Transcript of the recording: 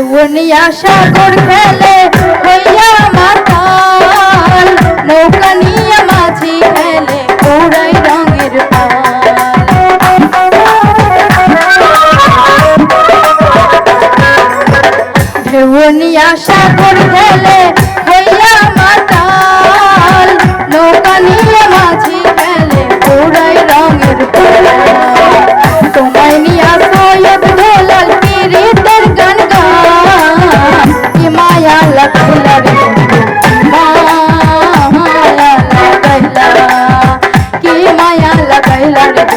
উনিয়া সাগর খেলে হইয়া মাতাল। নৌকা নিয়ে মাঝি খেলে পুরাই রঙের পাল। ঢেউনিয়া সাগর খেলে கைலாடி